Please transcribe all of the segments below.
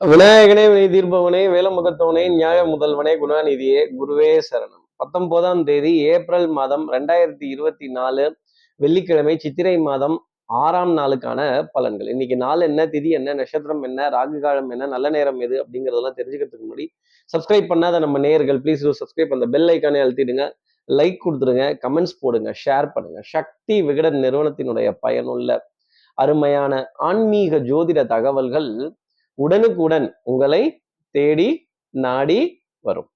விநாயகனே வினை தீர்ப்பவனே வேலமுகத்தவனே நியாய முதல்வனே குணாநிதியே குருவே சரணம். பத்தொன்பதாம் தேதி ஏப்ரல் மாதம் ரெண்டாயிரத்தி இருபத்தி நாலு வெள்ளிக்கிழமை சித்திரை மாதம் ஆறாம் நாளுக்கான பலன்கள். இன்னைக்கு நாள் என்ன திதி என்ன நட்சத்திரம் என்ன ராகு காலம் என்ன நல்ல நேரம் எது அப்படிங்கறதெல்லாம் தெரிஞ்சுக்கிறதுக்கு முன்னாடி சப்ஸ்கிரைப் பண்ணாத நம்ம நேயர்கள் ப்ளீஸ் சப்ஸ்கிரைப் அந்த பெல் ஐக்கானே அழுத்திடுங்க. லைக் கொடுத்துருங்க கமெண்ட்ஸ் போடுங்க ஷேர் பண்ணுங்க. சக்தி விகடன் நிறுவனத்தினுடைய பயனுள்ள அருமையான ஆன்மீக ஜோதிட தகவல்கள் உடனுக்குடன் உங்களை தேடி நாடி வரும்.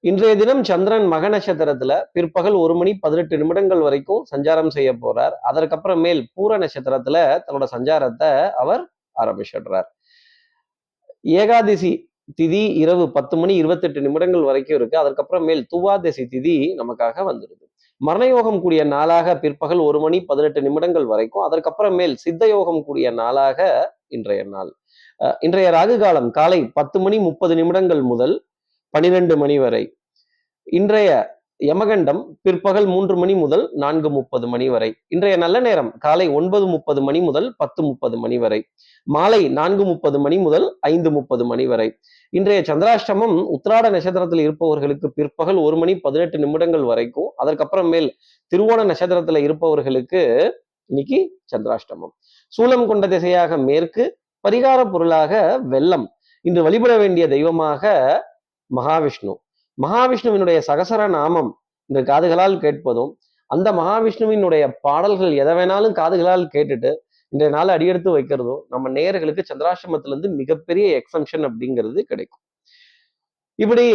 இன்றைய தினம் சந்திரன் மக நட்சத்திரத்துல பிற்பகல் ஒரு மணி பதினெட்டு நிமிடங்கள் வரைக்கும் சஞ்சாரம் செய்ய போறார். அதற்கப்புறமேல் பூர நட்சத்திரத்துல தன்னோட சஞ்சாரத்தை அவர் ஆரம்பிச்சிடுறார். ஏகாதசி திதி இரவு பத்து மணி இருபத்தெட்டு நிமிடங்கள் வரைக்கும் இருக்கு. அதற்கப்புறமேல் துவாதசி திதி நமக்காக வந்துடுது. மரணயோகம் கூடிய நாளாக பிற்பகல் ஒரு மணி பதினெட்டு நிமிடங்கள் வரைக்கும் அதற்கப்புறமேல் சித்த யோகம் கூடிய நாளாக இன்றைய நாள். இன்றைய ராகு காலம் காலை பத்து மணி முப்பது நிமிடங்கள் முதல் பனிரெண்டு மணி வரை. இன்றைய யமகண்டம் பிற்பகல் மூன்று மணி முதல் நான்கு முப்பது மணி வரை. இன்றைய நல்ல நேரம் காலை ஒன்பது முப்பது மணி முதல் பத்து முப்பது மணி வரை. மாலை நான்கு முப்பது மணி முதல் ஐந்து முப்பது மணி வரை. இன்றைய சந்திராஷ்டமம் உத்திராட நட்சத்திரத்தில் இருப்பவர்களுக்கு பிற்பகல் ஒரு மணி பதினெட்டு நிமிடங்கள் வரைக்கும் அதற்கப்புறம் மேல் திருவோண நட்சத்திரத்துல இருப்பவர்களுக்கு இன்னைக்கு சந்திராஷ்டமம். சூலம் கொண்ட திசையாக மேற்கு பரிகார பொருளாக வெள்ளம் இன்று வழிபட வேண்டிய தெய்வமாக மகாவிஷ்ணு. மகாவிஷ்ணுவினுடைய சகசர நாமம் இந்த காதுகளால் கேட்பதும் அந்த மகாவிஷ்ணுவினுடைய பாடல்கள் எதை வேணாலும் காதுகளால் கேட்டுட்டு இன்றைய நாள் அடியெடுத்து வைக்கிறதும் நம்ம நேயர்களுக்கு சந்திராசிரமத்திலிருந்து மிகப்பெரிய எக்ஸம்ஷன் அப்படிங்கிறது கிடைக்கும். இப்படி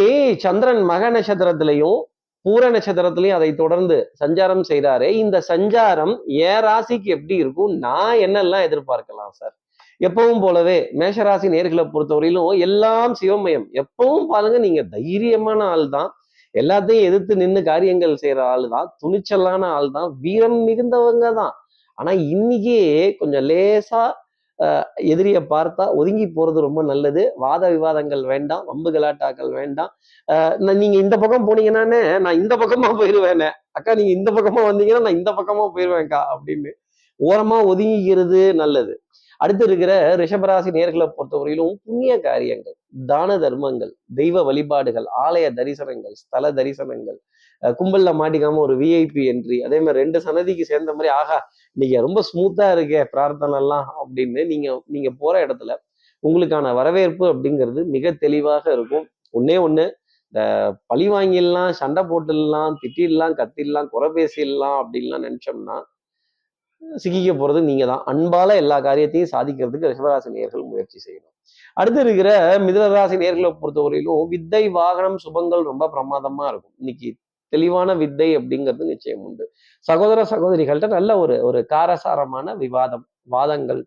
சந்திரன் மக நட்சத்திரத்திலையும் பூர நட்சத்திரத்திலையும் அதை தொடர்ந்து சஞ்சாரம் செய்கிறாரே இந்த சஞ்சாரம் ஏ ராசிக்கு எப்படி இருக்கும்? நான் என்னெல்லாம் எதிர்பார்க்கலாம் சார்? எப்பவும் போலவே மேஷராசி நேர்களை பொறுத்தவரையிலும் எல்லாம் சிவமயம். எப்பவும் பாருங்க நீங்க தைரியமான ஆள் தான் எல்லாத்தையும் எதிர்த்து நின்று காரியங்கள் செய்யற ஆள் தான் துணிச்சலான ஆள் தான் வீரம் மிகுந்தவங்க தான் ஆனா இன்னைக்கே கொஞ்சம் லேசா எதிரியை பார்த்தா ஒதுங்கி போறது ரொம்ப நல்லது. வாத விவாதங்கள் வேண்டாம். வம்பு கலாட்டாக்கள் வேண்டாம். நான் நீங்க இந்த பக்கம் போனீங்கன்னானே நான் இந்த பக்கமா போயிருவேனே. அக்கா நீங்க இந்த பக்கமா வந்தீங்கன்னா நான் இந்த பக்கமா போயிருவேன்க்கா அப்படின்னு. ஓரமா ஒதுங்கிக்கிறது நல்லது. அடுத்து இருக்கிற ரிஷபராசி நேர்களை பொறுத்தவரையிலும் புண்ணிய காரியங்கள் தான தர்மங்கள் தெய்வ வழிபாடுகள் ஆலய தரிசனங்கள் ஸ்தல தரிசனங்கள் கும்பல்ல மாட்டிக்காம ஒரு விஐபி என்ட்ரி அதே மாதிரி ரெண்டு சன்னதிக்கு சேர்ந்த மாதிரி ஆகா நீங்க ரொம்ப ஸ்மூத்தா இருக்கே பிரார்த்தனை எல்லாம் அப்படின்னு நீங்க நீங்க போற இடத்துல உங்களுக்கான வரவேற்பு அப்படிங்கிறது மிக தெளிவாக இருக்கும். ஒன்னே ஒண்ணு இந்த பழி வாங்கிடலாம் சண்டை போட்டுடலாம் திட்டிடலாம் கத்திடலாம் குறை பேசிடலாம் அப்படின்லாம் நினைச்சோம்னா சிக்கிக்க போறது நீங்கள் தான். அன்பால எல்லா காரியத்தையும் சாதிக்கிறதுக்கு ரிஷபராசி நேர்கள் முயற்சி செய்யணும். அடுத்து இருக்கிற மிதனராசி நேர்களை பொறுத்தவரையிலும் வித்தை வாகனம் சுபங்கள் ரொம்ப பிரமாதமா இருக்கும். இன்னைக்கு தெளிவான வித்தை அப்படிங்கிறது நிச்சயம் உண்டு. சகோதர சகோதரிகள்கிட்ட நல்ல ஒரு ஒரு காரசாரமான விவாதம் வாதங்கள்.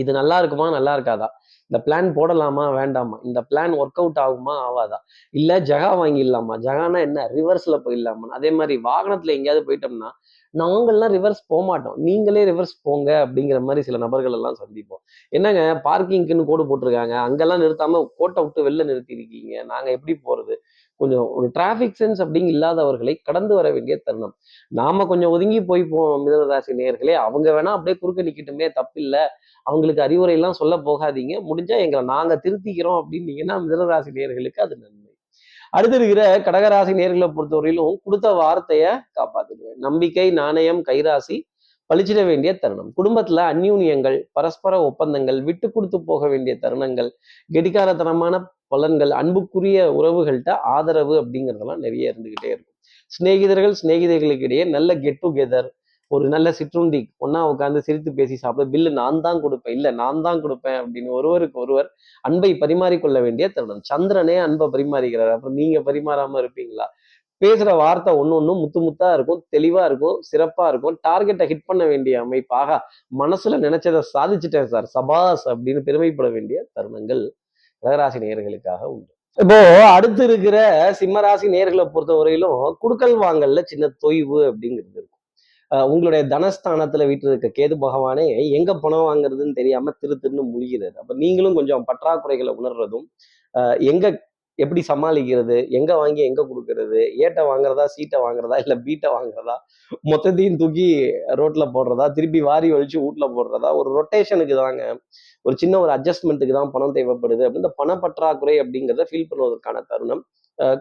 இது நல்லா இருக்குமா நல்லா இருக்காதா? இந்த பிளான் போடலாமா வேண்டாமா? இந்த பிளான் ஒர்க் அவுட் ஆகுமா ஆகாதா? இல்லை ஜகா வாங்கிடலாமா? ஜகானா என்ன? ரிவர்ஸ்ல போயிடலாமா அதே மாதிரி வாகனத்துல எங்கேயாவது போயிட்டோம்னா நாங்கள்லாம் ரிவர்ஸ் போக மாட்டோம் நீங்களே ரிவர்ஸ் போங்க அப்படிங்கிற மாதிரி சில நபர்கள் எல்லாம் சந்திப்போம். என்னங்க பார்க்கிங்க்குன்னு கோடு போட்டிருக்காங்க. அங்கெல்லாம் நிறுத்தாம கோட்டை விட்டு வெளில நிறுத்தி இருக்கீங்க எப்படி போறது? கொஞ்சம் ஒரு டிராஃபிக் சென்ஸ் அப்படிங்க இல்லாதவர்களை கடந்து வர வேண்டிய தருணம். நாம கொஞ்சம் ஒதுங்கி போய் போவோம் மிதனராசி நேர்களே அவங்க வேணா அப்படியே குறுக்க நிக்கட்டுமே தப்பில்லை. அவங்களுக்கு அறிவுரை எல்லாம் சொல்ல போகாதீங்க. முடிஞ்சா எங்களை நாங்க திருத்திக்கிறோம் அப்படின்னீங்கன்னா மிதனராசி நேர்களுக்கு அது நன்மை? அடுத்து இருக்கிற கடகராசி நேர்களை பொறுத்தவரையிலும் கொடுத்த வார்த்தையை காப்பாத்திடுவேன். நம்பிக்கை நாணயம் கைராசி பழிச்சிட வேண்டிய தருணம். குடும்பத்துல அந்யூன்யங்கள் பரஸ்பர ஒப்பந்தங்கள் விட்டு கொடுத்து போக வேண்டிய தருணங்கள் கெடிகாரத்தனமான பலன்கள் அன்புக்குரிய உறவுகள்கிட்ட ஆதரவு அப்படிங்கிறதெல்லாம் நிறைய இருந்துகிட்டே இருக்கும். சிநேகிதர்கள் சிநேகிதர்களுக்கு இடையே நல்ல கெட் டுகெதர் ஒரு நல்ல சிற்றுண்டி ஒன்னா உட்காந்து சிரித்து பேசி சாப்பிட பில்லு நான் தான் கொடுப்பேன். இல்ல நான் தான் கொடுப்பேன். அப்படின்னு ஒருவருக்கு ஒருவர் அன்பை பரிமாறிக்கொள்ள வேண்டிய தருணம். சந்திரனே அன்பை பரிமாறிக்கிறார் அப்புறம் நீங்க பரிமாறாம இருப்பீங்களா? பேசுற வார்த்தை ஒண்ணு ஒண்ணும் முத்து முத்தா இருக்கும் தெளிவா இருக்கும் சிறப்பா இருக்கும். டார்கெட்டை ஹிட் பண்ண வேண்டிய அமைப்பாக மனசுல நினைச்சதை சாதிச்சுட்டேன் சார். சபாஸ் அப்படின்னு பெருமைப்பட வேண்டிய தருணங்கள் கடகராசி நேயர்களுக்காக உண்டு. இப்போ அடுத்து இருக்கிற சிம்மராசி நேர்களை பொறுத்தவரையிலும் குடுக்கல் வாங்கல்ல சின்ன தொய்வு அப்படிங்கிறது இருக்கும். உங்களுடைய தனஸ்தானத்துல வீட்டில் இருக்க கேது பகவானே எங்க பணம் வாங்குறதுன்னு தெரியாம திரு திருன்னு முழுகிறது அப்ப நீங்களும் கொஞ்சம் பற்றாக்குறைகளை உணர்றதும் எங்கே எங்க எப்படி சமாளிக்கிறது எங்க வாங்கி எங்க கொடுக்கறது ஏட்டை வாங்குறதா சீட்டை வாங்குறதா இல்ல பீட்டை வாங்குறதா மொத்தத்தையும் தூக்கி ரோட்ல போடுறதா திருப்பி வாரி ஒழிச்சு வீட்ல போடுறதா ஒரு ரொட்டேஷனுக்கு தாங்க ஒரு சின்ன ஒரு அட்ஜஸ்ட்மெண்ட்டுக்கு தான் பணம் தேவைப்படுது. அப்படின்னு இந்த பண பற்றாக்குறை அப்படிங்கிறத ஃபீல் பண்ணுவதற்கான தருணம்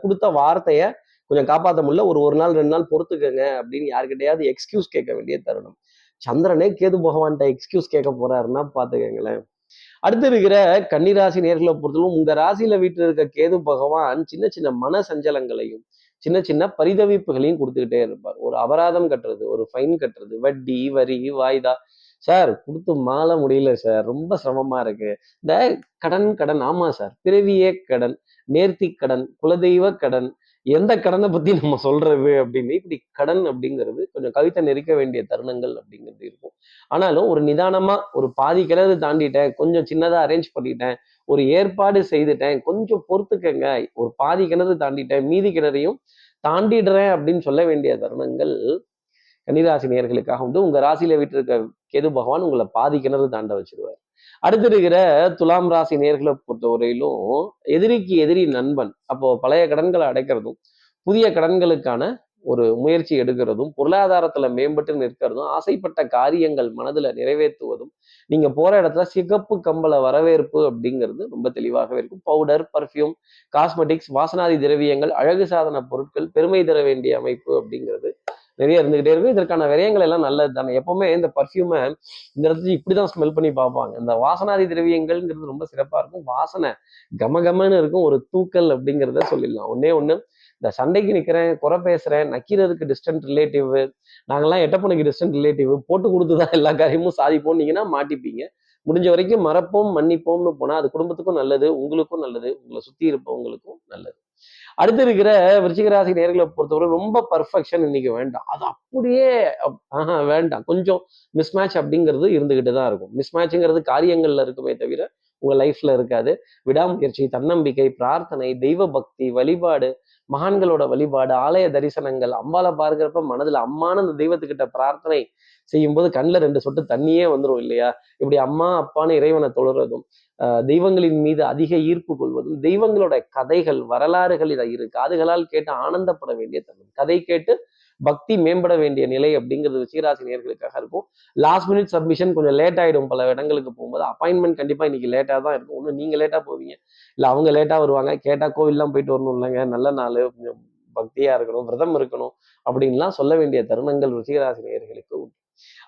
கொடுத்த வார்த்தையை கொஞ்சம் காப்பாற்ற முடியல. ஒரு ஒரு நாள் ரெண்டு நாள் பொறுத்துக்கங்க அப்படின்னு யாருக்கிட்டையாவது எக்ஸ்கியூஸ் கேட்க வேண்டிய தருணம். சந்திரனே கேது பகவான்கிட்ட எக்ஸ்கியூஸ் கேட்க போறாருன்னா பாத்துக்கங்களேன் அடுத்து இருக்கிற கன்னிராசி நேர்களை பொறுத்தவரைக்கும் உங்க ராசியில வீட்டில் இருக்க கேது பகவான் சின்ன சின்ன மன சஞ்சலங்களையும் சின்ன சின்ன பரிதவிப்புகளையும் கொடுத்துக்கிட்டே இருப்பார். ஒரு அபராதம் கட்டுறது ஒரு ஃபைன் கட்டுறது வட்டி வரி வாய்தா. சார் கொடுத்து மாள முடியல சார். ரொம்ப சிரமமா இருக்கு. இந்த கடன் கடன். ஆமா சார். பிறவியே கடன் நேர்த்தி கடன் குலதெய்வ கடன் எந்த கடனை பத்தி நம்ம சொல்றது அப்படின்னு இப்படி கடன் அப்படிங்கிறது கொஞ்சம் கவிதை நெரிக்க வேண்டிய தருணங்கள் அப்படிங்கிறது இருக்கும். ஆனாலும் ஒரு நிதானமா ஒரு பாதி கிணறு தாண்டிட்டேன் கொஞ்சம் சின்னதா அரேஞ்ச் பண்ணிட்டேன் ஒரு ஏற்பாடு செய்துட்டேன் கொஞ்சம் பொறுத்துக்கங்க ஒரு பாதி கிணறு தாண்டிட்டேன் மீதி கிணறையும் தாண்டிடுறேன் அப்படின்னு சொல்ல வேண்டிய தருணங்கள் கன்னிராசி நேர்களுக்காக வந்து உங்க ராசியில வீட்டிருக்க கேது பகவான் உங்களை பாதி கிணறு தாண்ட வச்சிருவார். அடுத்து இருக்கிற துலாம் ராசி நேர்களை பொறுத்தவரையிலும் எதிரிக்கு எதிரி நண்பன் அப்போ பழைய கடன்களை அடைக்கிறதும் புதிய கடன்களுக்கான ஒரு முயற்சி எடுக்கிறதும் பொருளாதாரத்துல மேம்பட்டு நிற்கிறதும் ஆசைப்பட்ட காரியங்கள் மனதுல நிறைவேற்றுவதும் நீங்க போற இடத்துல சிகப்பு கம்பள வரவேற்பு அப்படிங்கிறது ரொம்ப தெளிவாகவே இருக்கும். பவுடர் பர்ஃப்யூம் காஸ்மெட்டிக்ஸ் வாசனாதி திரவியங்கள் அழகு சாதன பொருட்கள் பெருமை தர வேண்டிய அமைப்பு அப்படிங்கிறது நிறைய இருந்துகிட்டே இருக்கும் இதற்கான விரயங்கள் எல்லாம் நல்லது தானே. எப்பவுமே இந்த பர்ஃப்யூமை இந்த இடத்துல இப்படி தான் ஸ்மெல் பண்ணி பார்ப்பாங்க. இந்த வாசனாதி திரவியங்கள்ங்கிறது ரொம்ப சிறப்பாக இருக்கும். வாசனை கமகமன்னு இருக்கும். ஒரு தூக்கல் அப்படிங்கிறத சொல்லிடலாம். ஒன்னே ஒன்று இந்த சண்டைக்கு நிற்கிறேன் குறை பேசுகிறேன் நக்கிறதுக்கு டிஸ்டன்ட் ரிலேட்டிவ் நாங்கள்லாம் எட்டப்பனுக்கு டிஸ்டன்ட் ரிலேட்டிவ் போட்டு கொடுத்துதான் எல்லா காரியமும் சாதிப்போம்னீங்கன்னா மாட்டிப்பீங்க. முடிஞ்ச வரைக்கும் மறப்போம் மன்னிப்போம்னு போனால் அது குடும்பத்துக்கும் நல்லது உங்களுக்கும் நல்லது. உங்களை சுற்றி இருப்பவங்களுக்கும் நல்லது. அடுத்து இருக்கிற விருச்சிகராசி நேர்களை பொறுத்தவரை ரொம்ப பர்ஃபெக்ஷன் இன்னைக்கு வேண்டாம். அது அப்படியே அப்- ஆஹா வேண்டாம். கொஞ்சம் மிஸ்மேட்ச் அப்படிங்கிறது இருந்துகிட்டு தான் இருக்கும். மிஸ்மேட்ச்ங்கிறது காரியங்கள்ல இருக்குமே தவிர உங்க லைஃப்ல இருக்காது. விடாமுயற்சி தன்னம்பிக்கை பிரார்த்தனை தெய்வ பக்தி வழிபாடு மகான்களோட வழிபாடு ஆலய தரிசனங்கள் அம்பாவை பார்க்கிறப்ப மனதுல அம்மான அந்த தெய்வத்துக்கிட்ட பிரார்த்தனை செய்யும்போது கண்ணில் ரெண்டு சொட்டு தண்ணியே வந்துடும் இல்லையா? இப்படி அம்மா அப்பான்னு இறைவனை தொழுறதும் ஆஹ் தெய்வங்களின் மீது அதிக ஈர்ப்பு கொள்வதும் தெய்வங்களோட கதைகள் வரலாறுகள் இதை இரு காதுகளால் கேட்டு ஆனந்தப்பட வேண்டிய தருணம். கதை கேட்டு பக்தி மேம்பட வேண்டிய நிலை அப்படிங்கிறது விசிகராசி நேர்களுக்காக இருக்கும். லாஸ்ட் மினிட் சப்மிஷன் கொஞ்சம் லேட் ஆகிடும் பல இடங்களுக்கு போகும்போது. அப்பாயின்மெண்ட் கண்டிப்பாக இன்னைக்கு லேட்டாக தான் இருக்கும். ஒன்று நீங்கள் லேட்டாக போவீங்க. இல்லை அவங்க லேட்டாக வருவாங்க. கேட்டால் கோவில்லாம் போயிட்டு வரணும் இல்லைங்க. நல்ல நாள். கொஞ்சம் பக்தியாக இருக்கணும். விரதம் இருக்கணும். அப்படின்லாம் சொல்ல வேண்டிய தருணங்கள் ருச்சிகராசி நேர்களுக்கு உண்டு.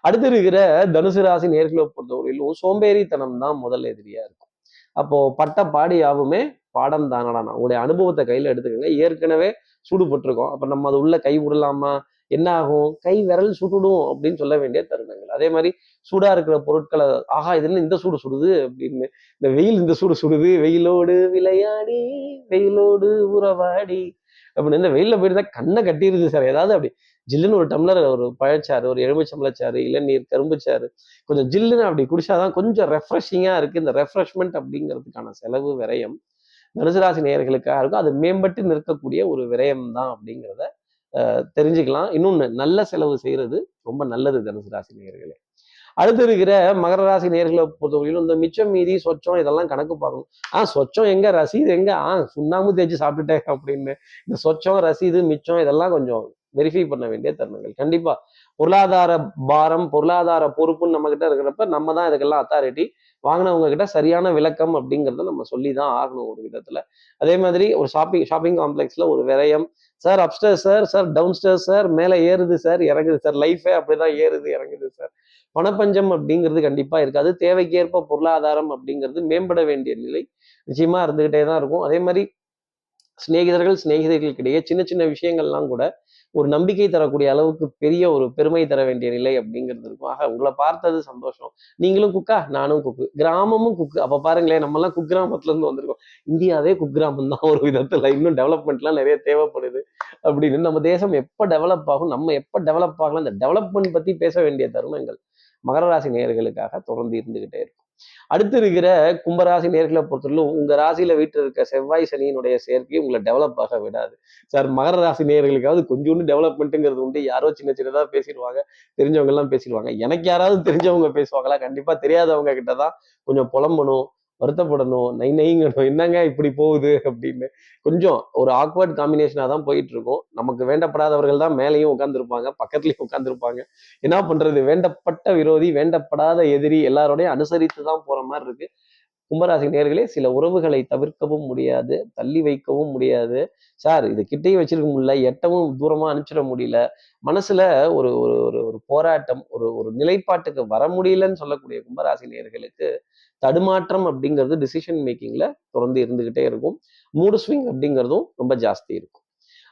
அடுத்து இருக்கிற தனுசு ராசி நேர்களை பொறுத்தவரையிலும் சோம்பேறித்தனம் தான் முதல் எதிரியா இருக்கும். அப்போ பட்ட பாடி யாவுமே பாடம் தானடா உங்களுடைய அனுபவத்தை கையில எடுத்துக்கோங்க. ஏற்கனவே சூடுபட்டிருக்கோம். அப்ப நம்ம அது உள்ள கை விடலாமா? என்ன ஆகும்? கை விரல் சுட்டுடும் அப்படின்னு சொல்ல வேண்டிய தருணங்கள். அதே மாதிரி சூடா இருக்கிற பொருட்களை ஆஹா இது என்ன இந்த சூடு சுடுது? அப்படின்னு இந்த வெயில் இந்த சூடு சுடுது. வெயிலோடு விளையாடி வெயிலோடு உறவாடி. அப்படின்னு இந்த வெயில்ல போயிருந்தா கண்ணை கட்டிருது சார். ஏதாவது அப்படி ஜில்லுன்னு ஒரு டம்ளர் ஒரு பழச்சாறு ஒரு எலுமிச்சம்பழச்சாறு இளநீர் கரும்புச்சாறு கொஞ்சம் ஜில்லுன்னு அப்படி குடிச்சாதான் கொஞ்சம் ரெஃப்ரெஷிங்கா இருக்கு. இந்த ரெஃப்ரெஷ்மெண்ட் அப்படிங்கிறதுக்கான செலவு விரயம் தனுசுராசி நேயர்களுக்காக இருக்கும். அது மேம்பட்டு நிற்கக்கூடிய ஒரு விரயம் தான் அப்படிங்கிறத தெரிஞ்சுக்கலாம். இன்னொன்று நல்ல செலவு செய்கிறது ரொம்ப நல்லது தனுசு ராசி நேயர்களே. அடுத்து இருக்கிற மகர ராசி நேர்களை பொறுத்தவரையிலும் இந்த மிச்சம் மீதி சொச்சம் இதெல்லாம் கணக்கு பார்க்கணும். ஆ சொச்சம் எங்க ரசீது எங்க? ஆ சுண்ணாம்பு தேய்ச்சி சாப்பிட்டுட்டேன் அப்படின்னு. இந்த சொச்சம் ரசீது மிச்சம் இதெல்லாம் கொஞ்சம் வெரிஃபை பண்ண வேண்டிய தருணங்கள். கண்டிப்பா பொருளாதார பாரம் பொருளாதார பொறுப்புன்னு நம்ம கிட்ட இருக்கிறப்ப நம்ம தான் இதுக்கெல்லாம் அத்தாரிட்டி வாங்கினவங்க கிட்ட சரியான விளக்கம் அப்படிங்கிறத நம்ம சொல்லி தான் ஆகணும் ஒரு விதத்துல. அதே மாதிரி ஒரு ஷாப்பிங் ஷாப்பிங் காம்ப்ளெக்ஸ்ல ஒரு விரயம். Sir upstair sir sir downstair sir மேலே ஏறுது சார் இறங்குது சார் லைஃபே அப்படிதான் ஏறுது இறங்குது சார் பணப்பஞ்சம் அப்படிங்கிறது கண்டிப்பா இருக்காது. தேவைக்கேற்ப பொருளாதாரம் அப்படிங்கிறது மேம்பட வேண்டிய நிலை நிச்சயமா இருந்துகிட்டே தான் இருக்கும். அதே மாதிரி சிநேகிதர்கள் சிநேகிதர்களுக்கிடையே சின்ன சின்ன விஷயங்கள்லாம் கூட ஒரு நம்பிக்கை தரக்கூடிய அளவுக்கு பெரிய ஒரு பெருமை தர வேண்டிய நிலை அப்படிங்கிறது இருக்கும். ஆக உங்களை பார்த்தது சந்தோஷம். நீங்களும் குக்கா நானும் குக்கு கிராமமும் குக்கு அப்ப பாருங்களேன் நம்ம எல்லாம் குக்கிராமத்துல இருந்து வந்திருக்கோம். இந்தியாவே குக்கிராமம் தான் ஒரு விதத்துல. இன்னும் டெவலப்மெண்ட்லாம் நிறைய தேவைப்படுது அப்படின்னு. நம்ம தேசம் எப்ப டெவலப் ஆகும் நம்ம எப்ப டெவலப் ஆகலாம் இந்த டெவலப்மெண்ட் பத்தி பேச வேண்டிய தருணங்கள் மகர ராசி நேயர்களுக்காக தொடர்ந்து இருந்துகிட்டே இருக்கும். அடுத்து இருக்கிற கும்பராசி நேர்களை பொறுத்தவரையிலும் உங்க ராசியில வீட்டில் இருக்க செவ்வாய் சனியினுடைய சேர்க்கை உங்களை டெவலப் ஆக விடாது. சார் மகர ராசி நேர்களுக்காவது கொஞ்சோண்டு டெவலப்மெண்ட்டுங்கிறது உண்டு. யாரோ சின்ன சின்னதா பேசிடுவாங்க தெரிஞ்சவங்க எல்லாம் பேசிடுவாங்க. எனக்கு யாராவது தெரிஞ்சவங்க பேசுவாங்களா? கண்டிப்பா தெரியாதவங்க கிட்ட தான் கொஞ்சம் புலம்பணும். வருத்தப்படணும். நை நைங்கணும் என்னங்க இப்படி போகுது அப்படின்னு. கொஞ்சம் ஒரு ஆக்வர்ட் காம்பினேஷனாக தான் போயிட்டு இருக்கும் நமக்கு வேண்டப்படாதவர்கள் தான் மேலேயும் உட்காந்துருப்பாங்க பக்கத்துலயும் உட்காந்துருப்பாங்க என்ன பண்றது? வேண்டப்பட்ட விரோதி வேண்டப்படாத எதிரி எல்லாரோடையும் அனுசரித்து தான் போற மாதிரி இருக்கு. கும்பராசி நேர்களே சில உறவுகளை தவிர்க்கவும் முடியாது தள்ளி வைக்கவும் முடியாது. சார் இது கிட்டேயும் வச்சிருக்க முடியல எட்டவும் தூரமா அனுப்பிச்சிட முடியல. மனசுல ஒரு ஒரு ஒரு ஒரு போராட்டம் ஒரு ஒரு நிலைப்பாட்டுக்கு வர முடியலன்னு சொல்லக்கூடிய கும்பராசி நேர்களுக்கு தடுமாற்றம் அப்படிங்கிறது டிசிஷன் மேக்கிங்ல தொடர்ந்து இருந்துகிட்டே இருக்கும். மூடு ஸ்விங் அப்படிங்கிறதும் ரொம்ப ஜாஸ்தி இருக்கும்.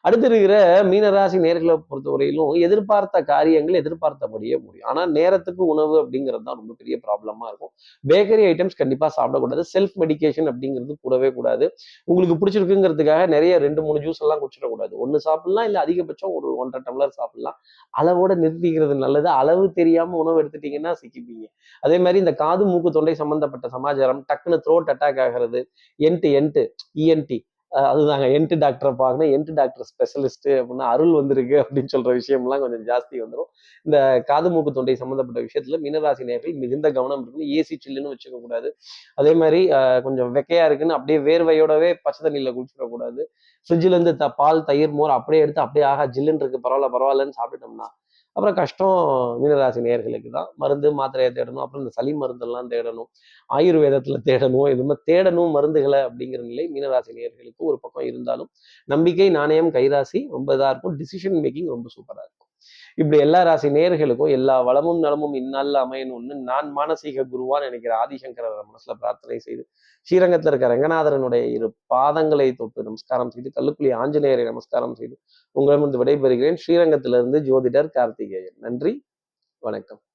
அடுத்து இருக்கிற மீனராசி நேர்களை பொறுத்தவரையிலும் எதிர்பார்த்த காரியங்கள் எதிர்பார்த்தபடியே முடியும். ஆனால் நேரத்துக்கு உணவு அப்படிங்கிறது தான் ரொம்ப பெரிய ப்ராப்ளமாக இருக்கும். பேக்கரி ஐட்டம்ஸ் கண்டிப்பாக சாப்பிடக்கூடாது. செல்ஃப் மெடிகேஷன் அப்படிங்கிறது கூடவே கூடாது. உங்களுக்கு பிடிச்சிருக்குங்கிறதுக்காக நிறைய ரெண்டு மூணு ஜூஸ் எல்லாம் குடிச்சிடக்கூடாது. ஒன்று சாப்பிடலாம் இல்லை அதிகபட்சம் ஒரு ஒன்றரை டம்ளர் சாப்பிடலாம். அளவோட நிறுத்திக்கிறது நல்லது. அளவு தெரியாமல் உணவு எடுத்துட்டீங்கன்னா சிக்கிப்பீங்க. அதே மாதிரி இந்த காது மூக்கு தொண்டை சம்பந்தப்பட்ட சமாச்சாரம் டக்குன்னு த்ரோட் அட்டாக் ஆகிறது என்ட்டு என்ட்டு இஎன்டி அதுதாங்க. என்ட்டு டாக்டரை பார்க்கணும். என்ட்டு டாக்டர் ஸ்பெஷலிஸ்ட் அப்படின்னா அருள் வந்திருக்கு அப்படின்னு சொல்ற விஷயம்லாம் கொஞ்சம் ஜாஸ்தி வந்துடும் இந்த காது மூக்கு தொண்டை சம்மந்தப்பட்ட விஷயத்துல மீனராசி நேர்கள் மிகுந்த கவனம் இருக்கணும். ஏசி சில்லுன்னு வச்சுக்க கூடாது. அதே மாதிரி கொஞ்சம் வெக்கையா இருக்குன்னு அப்படியே வேர்வையோடவே பச்சை தண்ணியில குடிச்சிடக்கூடாது ஃப்ரிட்ஜ்ல இருந்து த பால் தயிர் மோர் அப்படியே எடுத்து அப்படியே ஆகா ஜில்லுன்னு இருக்கு. பரவாயில்ல பரவாயில்லன்னு சாப்பிட்டுட்டோம்னா அப்புறம் கஷ்டம் மீனராசி நேர்களுக்கு தான். மருந்து மாத்திரையை தேடணும் அப்புறம் இந்த சளி மருந்தெல்லாம் தேடணும் ஆயுர்வேதத்துல தேடணும் இது மாதிரி தேடணும் மருந்துகளை அப்படிங்கிற நிலை மீனராசி நேர்களுக்கு ஒரு பக்கம் இருந்தாலும் நம்பிக்கை நாணயம் கைராசி ரொம்ப இதாக இருக்கும். டிசிஷன் மேக்கிங் ரொம்ப சூப்பரா இருக்கும். இப்படி எல்லா ராசி நேர்களுக்கும் எல்லா வளமும் நலமும் இந்நாளில் அமையணும்னு நான் மானசீக குருவான்னு நினைக்கிற ஆதிசங்கர மனசுல பிரார்த்தனை செய்து ஸ்ரீரங்கத்தில் இருக்க ரங்கநாதரனுடைய இரு பாதங்களை தொட்டு நமஸ்காரம் செய்து கல்லுக்குழி ஆஞ்சநேயரை நமஸ்காரம் செய்து உங்களிடமிருந்து விடைபெறுகிறேன். ஸ்ரீரங்கத்திலிருந்து ஜோதிடர் கார்த்திகேயன். நன்றி வணக்கம்.